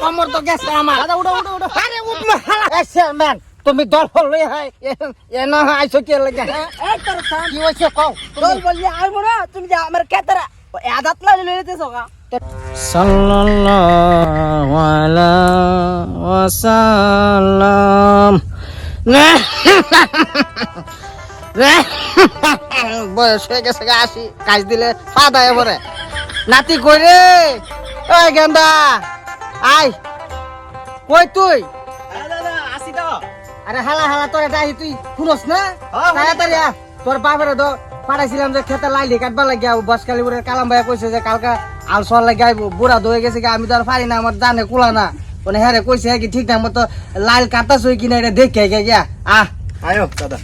কমর তো গেছে আমার। দাদা উঠো উঠো উঠো। আরে উঠল হালা। এই চেয়ারম্যান তুমি দল লই এ না আইছো কে লাগে? এই তোর থাম কি হইছে কও? তোর বললি আইবো না তুমি যে আমার কেতারা আদাত লাগে লইতে সকা সাল্লাল্লাহু আলা ওয়াসাল্লাম। বয়স হয়ে গেছে গা আসি। কাজ দিলে ফাদা এবারে নাতি কই রে? ওই গেন্দা আই কই তুই? তো আরে হালা হালা তোর এটা আহি তুই শুনস না। তাড়াতাড়ি আ। তোর বাপের তো পাঠাইছিলাম যে খেতে লাইলি কাটবা লাগিয়া বসকালি বুড়ে কালাম ভাইয়া কইছে যে কালকা আল সর লাগে বুড়া ধয়ে গেছে কি আমি তো আর পারি না আমার জানে কুলা না। মানে হ্যাঁ রে কইছে কি ঠিক ঠাক মতো লাইল কাটাছ কিনা এটা দেখে গে গিয়া। আহ আয়ো দাদা।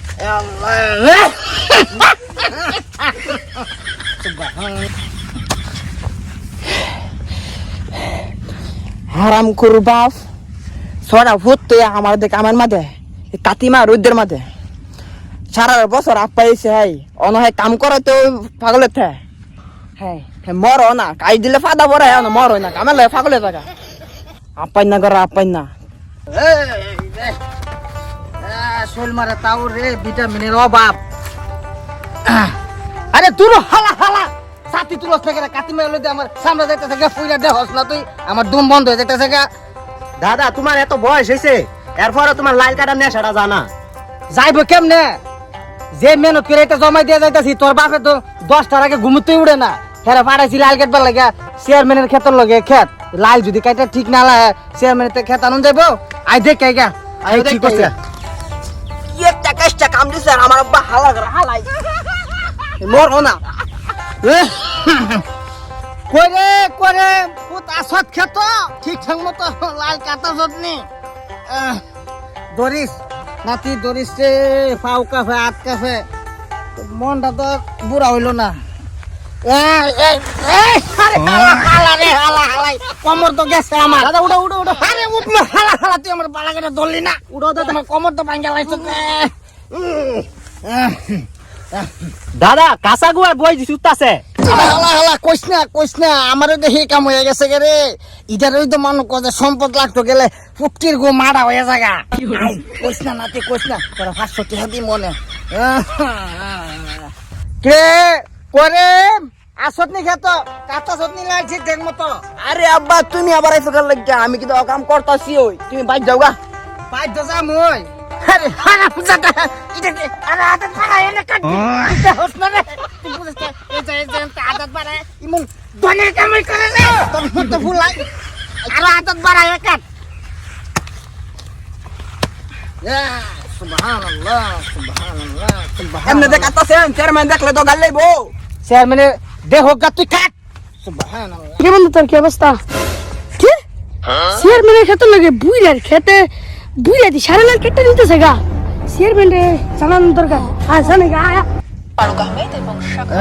হারাম করু বাপ। সরা ভূত তুই আমার দেখ আমার মাঝে কাতিমা রুদ্রের মাঝে। সারা বছর আপ পাইছে, হাই অনহায় কাম করে তো পাগলের থে হ্যাঁ মর না, কাজ দিলে ফাদা পরে হ্যাঁ মর না কামে লাগে পাগলে থাকা। আপাই না করে আপাই না। শোল মারে তাও রে, ভিটামিনের অভাব। আরে তুই হালা হালা। সাথী তুলস থেকে কাতি মেলে আমার সামনে যাইতেছে গা ফুইরা দেহস না তুই আমার দুম বন্ধ হয়ে যাইতেছে গা। দাদা তোমার এত বয়স হয়েছে এরপরে তোমার লাইল কাটার নেশাটা জানা। যাইবো কেমনে? যে মেহনত করে এটা জমাই দিয়ে যাইতাছি তোর বাপে তো দশটার আগে ঘুমোতেই উড়ে না। হেরা পাঠাইছি লাল কেটবার লাগে চেয়ারম্যানের ক্ষেতের লগে ক্ষেত লাল যদি কাইটা ঠিক না লাগে চেয়ারম্যানের ক্ষেত আনন্দ যাইবো। আই দেখ কাইগা আই আই ঠিক দেখ আছে কি একটা কাজটা কাম দিছে আমার আব্বা হালা হালাই মর না। করে করে পুত আসত খেত ঠিক ঠাক মতো লাল কাটা যত্নি দরিস নাতি দরিস রে ফাউ কাফে আট কাফে। মনটা তো বুড়া হইল না। এই, এই, এই, আরে হালা, হালা রে, হালা, হালাই। কমর তো গেছে আমার দাদা উঠো উঠো উঠো। আরে হালা হালা তুই আমার কেটে ধরলি না। উঠো তো তোমার কমর তো ভাঙ্গা লাগছে। দাদা কাঁচা গুয়ার বই সুতাছে হালা হালা কইস না কইস না আমারও দেখি কাম হয়ে গেছে গে রে। তো মনে সম্পদ লাগতো গেলে ফুটকির গো মারা হয়ে জায়গা কইস না নাতি কইস না তোরা পাঁচশো টাকা দি মনে। কে? করে আসত নি খেত কাটা সতনি লাগছে দেখ মতো। আরে আব্বা তুমি আবার লাগিয়া আমি কিন্তু কাম করতাছি ওই। তুমি বাইর যাও গা। বাইর যা মই। আরে হারা পূজাটা এটা কি? আরে আদত পাড়া এনে কাট এটা হস না রে। তুই বুঝছ না এটা এটা আদত পাড়া ইমন দনের কামাই করে রে। তোর মত ফুলাই আর আদত পাড়া এ কাট। সুবহানাল্লাহ সুবহানাল্লাহ এমনি দেখ কাটতাছে চেয়ারম্যান দেখলে তো গাল লইবো। চেয়ারম্যানে দেহ গা তুই কাট। সুবহানাল্লাহ। কি বন্ধু তোর কি অবস্থা? কি? চেয়ারম্যানের খেতে লাগে খেতে। বুইরা দি সারা লাল কেটে দিতেছে গা। চেয়ারম্যান রে জানান দরকার। হ্যাঁ জানে গা আয়া ফারুক আহমেদ এবং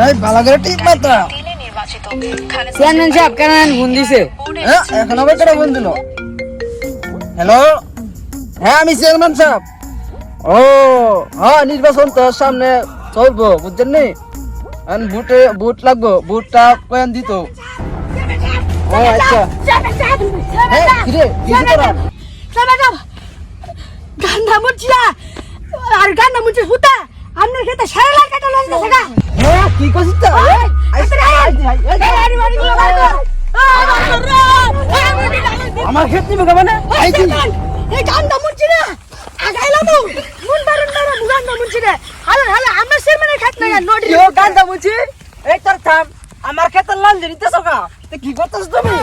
এই ভালো করে টিপ মাত্রা। তিনে নির্বাচিত। খালেদা চেয়ারম্যান সাহেব কেন ফোন দিছে হ্যাঁ এখন আবার কেটে ফোন দিল হ্যালো হ্যাঁ আমি চেয়ারম্যান সাহেব। ও হ্যাঁ নির্বাচন তো সামনে চলবো বুঝছেন নি? বুটে বুট লাগবো বুটটা কয়েন দিত। ও আচ্ছা। হ্যাঁ কিরে কিছু করা গান্ডা মুচিয়া আর গান্ডা মুচি হুতা আপনার খেতে সারা লাল কেটে লাগতেছে গা হ্যাঁ কি করছিস তো। আমার ক্ষেত নিবে এই চেয়ারম্যান, এই গান্ডা মুচি রে আগাইলাম মুন বারুন বারুন গান্ডা মুচি রে হালে হালে আমার চেয়ারম্যানের খেত না নোটি ইয়ো গান্দা মুচি এই তোর থাম আমার ক্ষেত লাল দিতে সকা কি করতেছ তুমি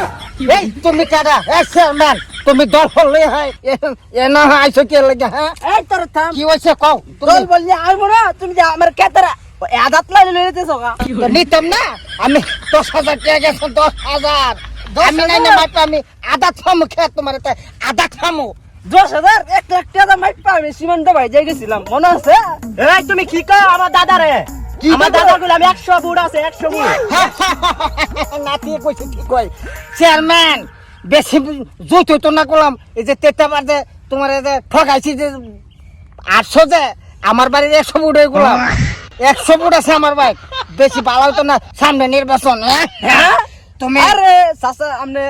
এই তুমি কাটা এ চেয়ারম্যান তুমি দল লই হাই এ না আইছো কে লাগে হ্যাঁ? এই তোর থাম। কি হইছে কও? তোর বললি আইবো না তুমি যে আমার ক্ষেতরা আদাত লাই লইতে সকা তো নিতাম না আমি দশ হাজার টাকা গেছে দশ হাজার। আমি নাই না মাত্র আমি আধা থামু খেয়ে তোমার তাই আধা থামু দশ হাজার? এক লাখ টাকা মাইট পাবে সীমান্ত ভাই যাই গেছিলাম মনে আছে? এই তুমি কি কও আমার দাদা রে? কি আমার? দাদারগুলো আমি একশো বুট আছে একশো বুট নাতি কইছে কি কই চেয়ারম্যান বেশি জুত হইতো না করলাম এই যে তেতা বাদে তোমার এই যে ঠকাইছি যে আটশো যে আমার বাড়ির একশো ফুট হয়ে গেলাম। একশো ফুট আছে আমার বাইক বেশি ভালো হতো না সামনে নির্বাচন হ্যাঁ? হ্যাঁ? তুমি আরে চাচা আপনি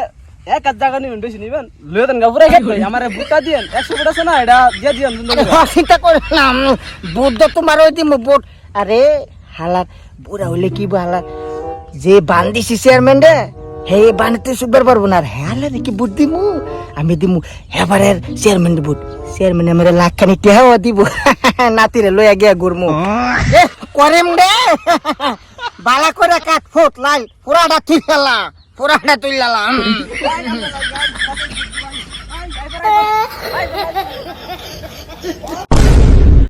এক হাত জায়গা নিবেন বেশি নিবেন? লয়ে দেন গাবুরা খেত আমার বুটটা দিয়েন একশো ফুট আছে না এটা দিয়ে দিয়েন চিন্তা করলাম বুদ্ধ তোমার ওই দিম বুট। আরে হালার বুড়া হইলে কি হালার? যে বান্দিছি চেয়ারম্যান রে হে বানাতে সুবার পারব না আর হ্যাঁ কি বুট দিমু আমি দিমু এবারের চেয়ারম্যান বুট চেয়ারম্যান আমার লাখ খানি টেহাও দিব নাতিরে লইয়া গিয়া ঘুরমু এ করেম রে বালা করে কাট ফুট লাল পুরাটা ঠিক গেলা পুরাটা তুই লালা